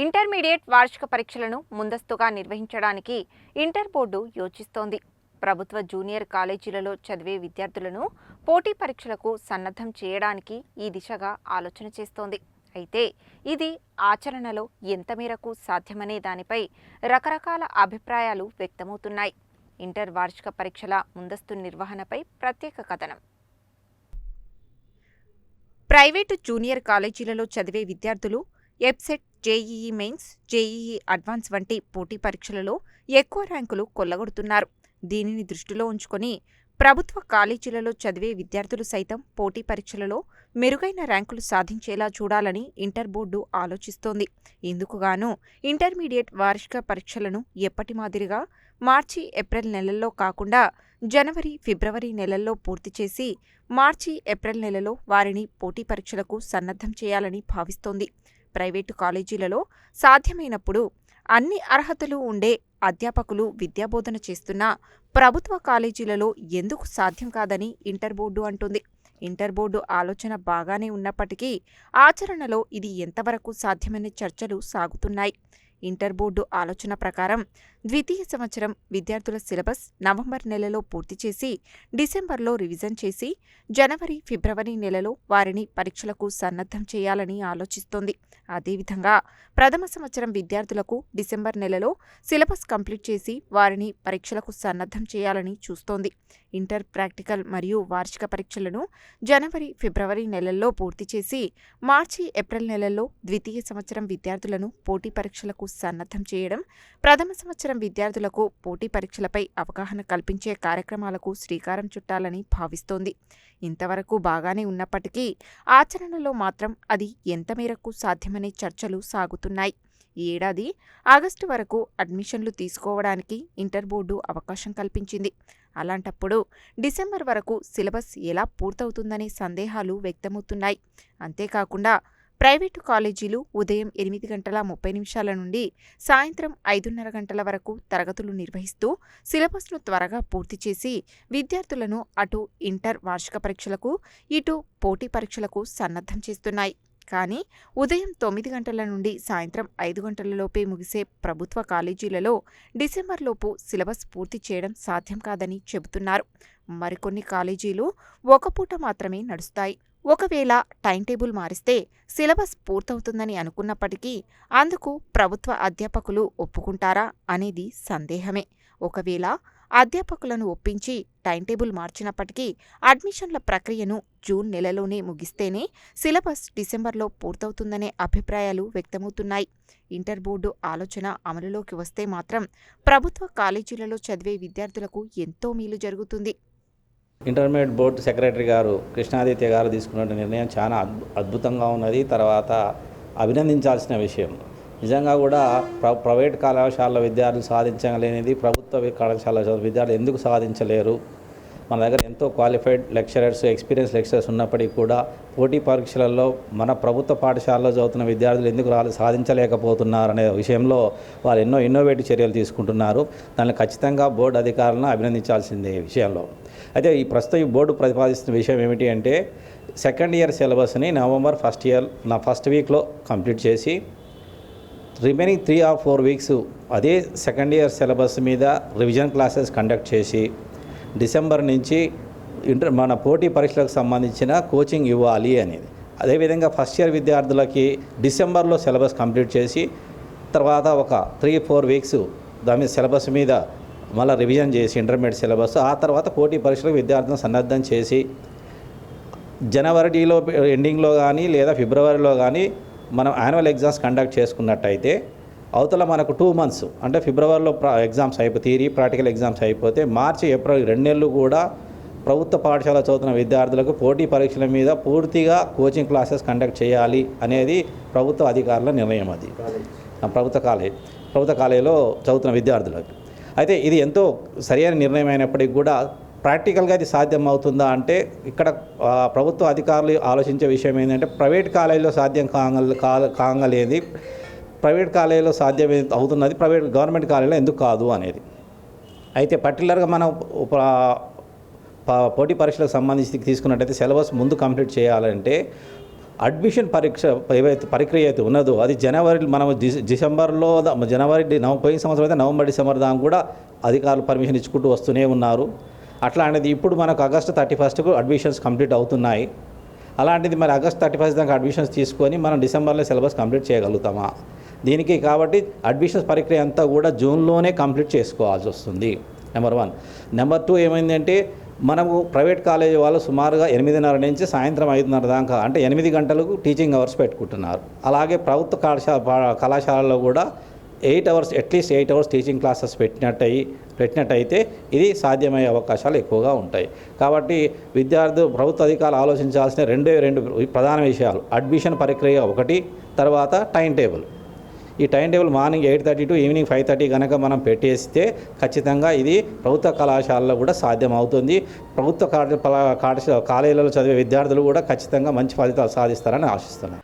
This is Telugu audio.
ఇంటర్మీడియట్ వార్షిక పరీక్షలను ముందస్తుగా నిర్వహించడానికి ఇంటర్ బోర్డు యోచిస్తోంది. ప్రభుత్వ జూనియర్ కాలేజీలలో చదివే విద్యార్థులను పోటీ పరీక్షలకు సన్నద్ధం చేయడానికి ఈ దిశగా ఆలోచన చేస్తోంది. అయితే ఇది ఆచరణలో ఎంత మేరకు సాధ్యమనే దానిపై రకరకాల అభిప్రాయాలు వ్యక్తమవుతున్నాయి. ఇంటర్ వార్షిక పరీక్షల ముందస్తు నిర్వహణపై ప్రత్యేక కథనం. ప్రైవేటు జూనియర్ కాలేజీలలో చదివే విద్యార్థులు ఎబ్సెట్ జేఈఈ మెయిన్స్ జేఈఈ అడ్వాన్స్ వంటి పోటీ పరీక్షలలో ఎక్కువ ర్యాంకులు కొల్లగొడుతున్నారు. దీనిని దృష్టిలో ఉంచుకొని ప్రభుత్వ కాలేజీలలో చదివే విద్యార్థులు సైతం పోటీ పరీక్షలలో మెరుగైన ర్యాంకులు సాధించేలా చూడాలని ఇంటర్ బోర్డు ఆలోచిస్తోంది. ఇందుకుగాను ఇంటర్మీడియట్ వార్షిక పరీక్షలను ఎప్పటి మాదిరిగా మార్చి ఏప్రిల్ నెలల్లో కాకుండా జనవరి ఫిబ్రవరి నెలల్లో పూర్తి చేసి మార్చి ఏప్రిల్ నెలలో వారిని పోటీ పరీక్షలకు సన్నద్ధం చేయాలని భావిస్తోంది. ప్రైవేటు కాలేజీలలో సాధ్యమైనప్పుడు అన్ని అర్హతలు ఉండే అధ్యాపకులు విద్యాబోధన చేస్తున్న ప్రభుత్వ కాలేజీలలో ఎందుకు సాధ్యం కాదని ఇంటర్ బోర్డు అంటుంది. ఇంటర్ బోర్డు ఆలోచన బాగానే ఉన్నప్పటికీ ఆచరణలో ఇది ఎంతవరకు సాధ్యమనే చర్చలు సాగుతున్నాయి. ఇంటర్ బోర్డు ఆలోచన ప్రకారం ద్వితీయ సంవత్సరం విద్యార్థుల సిలబస్ నవంబర్ నెలలో పూర్తి చేసి డిసెంబర్లో రివిజన్ చేసి జనవరి ఫిబ్రవరి నెలలో వారిని పరీక్షలకు సన్నద్ధం చేయాలని ఆలోచిస్తోంది. అదేవిధంగా ప్రథమ సంవత్సరం విద్యార్థులకు డిసెంబర్ నెలలో సిలబస్ కంప్లీట్ చేసి వారిని పరీక్షలకు సన్నద్ధం చేయాలని చూస్తోంది. ఇంటర్ ప్రాక్టికల్ మరియు వార్షిక పరీక్షలను జనవరి ఫిబ్రవరి నెలల్లో పూర్తి చేసి మార్చి ఏప్రిల్ నెలల్లో ద్వితీయ సంవత్సరం విద్యార్థులను పోటీ పరీక్షలకు సన్నద్ధం చేయడం ప్రథమ సంవత్సరం విద్యార్థులకు పోటీ పరీక్షలపై అవగాహన కల్పించే కార్యక్రమాలకు శ్రీకారం చుట్టాలని భావిస్తోంది. ఇంతవరకు బాగానే ఉన్నప్పటికీ ఆచరణలో మాత్రం అది ఎంత మేరకు సాధ్యమనే చర్చలు సాగుతున్నాయి. ఈ ఏడాది ఆగస్టు వరకు అడ్మిషన్లు తీసుకోవడానికి ఇంటర్ బోర్డు అవకాశం కల్పించింది. అలాంటప్పుడు డిసెంబర్ వరకు సిలబస్ ఎలా పూర్తవుతుందనే సందేహాలు వ్యక్తమవుతున్నాయి. అంతేకాకుండా ప్రైవేటు కాలేజీలు ఉదయం ఎనిమిది గంటల ముప్పై నిమిషాల నుండి సాయంత్రం ఐదున్నర గంటల వరకు తరగతులు నిర్వహిస్తూ సిలబస్ను త్వరగా పూర్తి చేసి విద్యార్థులను అటు ఇంటర్ వార్షిక పరీక్షలకు ఇటు పోటీ పరీక్షలకు సన్నద్ధం చేస్తున్నాయి. కానీ ఉదయం తొమ్మిది గంటల నుండి సాయంత్రం ఐదు గంటలలోపే ముగిసే ప్రభుత్వ కాలేజీలలో డిసెంబర్లోపు సిలబస్ పూర్తి చేయడం సాధ్యం కాదని చెబుతున్నారు. మరికొన్ని కాలేజీలు ఒక పూట మాత్రమే నడుస్తాయి. ఒకవేళ టైం టేబుల్ మారిస్తే సిలబస్ పూర్తవుతుందని అనుకున్నప్పటికీ అందుకు ప్రభుత్వ అధ్యాపకులు ఒప్పుకుంటారా అనేది సందేహమే. ఒకవేళ అధ్యాపకులను ఒప్పించి టైం టేబుల్ మార్చినప్పటికీ అడ్మిషన్ల ప్రక్రియను జూన్ నెలలోనే ముగిస్తేనే సిలబస్ డిసెంబర్లో పూర్తవుతుందనే అభిప్రాయాలు వ్యక్తమవుతున్నాయి. ఇంటర్ బోర్డు ఆలోచన అమలులోకి వస్తే మాత్రం ప్రభుత్వ కాలేజీలలో చదివే విద్యార్థులకు ఎంతో మేలు జరుగుతుంది. ఇంటర్మీడియట్ బోర్డు సెక్రటరీ గారు కృష్ణాదిత్య గారు తీసుకున్న నిర్ణయం చాలా అద్భు- అద్భుతంగా ఉన్నది. తర్వాత అభినందించాల్సిన విషయం. నిజంగా కూడా ప్ర ప్రైవేట్ కళాశాల విద్యార్థులు సాధించలేనిది ప్రభుత్వ కళాశాల చదువు విద్యార్థులు ఎందుకు సాధించలేరు? మన దగ్గర ఎంతో క్వాలిఫైడ్ లెక్చరర్స్ ఎక్స్పీరియన్స్ లెక్చరర్స్ ఉన్నప్పటికీ కూడా పోటీ పరీక్షలలో మన ప్రభుత్వ పాఠశాలలో చదువుతున్న విద్యార్థులు ఎందుకు రాలి సాధించలేకపోతున్నారు అనే విషయంలో వారు ఎన్నో ఇన్నోవేటివ్ చర్యలు తీసుకుంటున్నారు. దాన్ని ఖచ్చితంగా బోర్డు అధికారులను అభినందించాల్సిందే ఈ విషయంలో. అయితే ఈ ప్రస్తుతం ఈ బోర్డు ప్రతిపాదిస్తున్న విషయం ఏమిటి అంటే సెకండ్ ఇయర్ సిలబస్ని నవంబర్ ఫస్ట్ ఇయర్ నా ఫస్ట్ వీక్లో కంప్లీట్ చేసి remaining three or four weeks అదే సెకండ్ ఇయర్ సిలబస్ మీద రివిజన్ క్లాసెస్ కండక్ట్ చేసి డిసెంబర్ నుంచి ఇంటర్ మన పోటీ పరీక్షలకు సంబంధించిన కోచింగ్ ఇవ్వాలి అనేది. అదేవిధంగా ఫస్ట్ ఇయర్ విద్యార్థులకి డిసెంబర్లో సిలబస్ కంప్లీట్ చేసి తర్వాత ఒక త్రీ ఫోర్ వీక్స్ దాని సిలబస్ మీద మళ్ళీ రివిజన్ చేసి ఇంటర్మీడియట్ సిలబస్ ఆ తర్వాత పోటీ పరీక్షలకు విద్యార్థులను సన్నద్ధం చేసి జనవరిలో ఎండింగ్లో కానీ లేదా ఫిబ్రవరిలో కానీ మనం యాన్యువల్ ఎగ్జామ్స్ కండక్ట్ చేసుకున్నట్టయితే అవతల మనకు టూ మంత్స్ అంటే ఫిబ్రవరిలో ప్రా ఎగ్జామ్స్ అయిపో థియరీ ప్రాక్టికల్ ఎగ్జామ్స్ అయిపోతే మార్చి ఏప్రిల్ రెండు నెలలు కూడా ప్రభుత్వ పాఠశాల చదువుతున్న విద్యార్థులకు పోటీ పరీక్షల మీద పూర్తిగా కోచింగ్ క్లాసెస్ కండక్ట్ చేయాలి అనేది ప్రభుత్వ అధికారుల నిర్ణయం అది. ప్రభుత్వ కాలేజ్ ప్రభుత్వ కాలేజీలో చదువుతున్న విద్యార్థులకు. అయితే ఇది ఎంతో సరైన నిర్ణయం అయినప్పటికీ కూడా ప్రాక్టికల్గా ఇది సాధ్యం అవుతుందా అంటే ఇక్కడ ప్రభుత్వ అధికారులు ఆలోచించే విషయం ఏంటంటే ప్రైవేట్ కాలేజీలో సాధ్యం కాగల కా- కాగలేదు ప్రైవేట్ కాలేజీలో సాధ్యం అవుతున్నది ప్రైవేట్ గవర్నమెంట్ కాలేజీలో ఎందుకు కాదు అనేది. అయితే పర్టికులర్గా మనం పోటీ పరీక్షలకు సంబంధించి తీసుకున్నట్టయితే సిలబస్ ముందు కంప్లీట్ చేయాలంటే అడ్మిషన్ పరీక్ష ఏవైతే ప్రక్రియ అయితే ఉన్నదో అది జనవరి మనం డిసెంబర్లో జనవరి నవ పోయిన సంవత్సరం అయితే నవంబర్ డిసెంబర్ దాకా కూడా అధికారులు పర్మిషన్ ఇచ్చుకుంటూ వస్తూనే ఉన్నారు. అట్లాంటిది ఇప్పుడు మనకు ఆగస్టు థర్టీ ఫస్ట్కు అడ్మిషన్స్ కంప్లీట్ అవుతున్నాయి. అలాంటిది మరి ఆగస్ట్ థర్టీ ఫస్ట్ దాకా అడ్మిషన్స్ తీసుకొని మనం డిసెంబర్లో సిలబస్ కంప్లీట్ చేయగలుగుతామా? దీనికి కాబట్టి అడ్మిషన్స్ ప్రక్రియ అంతా కూడా జూన్లోనే కంప్లీట్ చేసుకోవాల్సి వస్తుంది. నెంబర్ వన్ నెంబర్ టూ ఏమైందంటే మనము ప్రైవేట్ కాలేజీ వాళ్ళు సుమారుగా ఎనిమిదిన్నర నుంచి సాయంత్రం ఐదున్నర దాకా అంటే ఎనిమిది గంటలకు టీచింగ్ అవర్స్ పెట్టుకుంటున్నారు. అలాగే ప్రభుత్వ కళాశాల పా- కళాశాలలో కూడా eight hours at least eight hours teaching classes పెట్టినట్టయి పెట్టినట్టయితే ఇది సాధ్యమయ్యే అవకాశాలు ఎక్కువగా ఉంటాయి. కాబట్టి విద్యార్థులు ప్రభుత్వ అధికారులు ఆలోచించాల్సిన రెండే రెండు ప్రధాన విషయాలు. అడ్మిషన్ ప్రక్రియ ఒకటి తర్వాత టైం టేబుల్ ఈ time table morning eight thirty to evening five thirty కనుక మనం పెట్టేస్తే ఖచ్చితంగా ఇది ప్రభుత్వ కళాశాలలో కూడా సాధ్యం అవుతుంది ప్రభుత్వ కాలేజీలలో చదివే విద్యార్థులు కూడా ఖచ్చితంగా మంచి ఫలితాలు సాధిస్తారని ఆశిస్తున్నాను.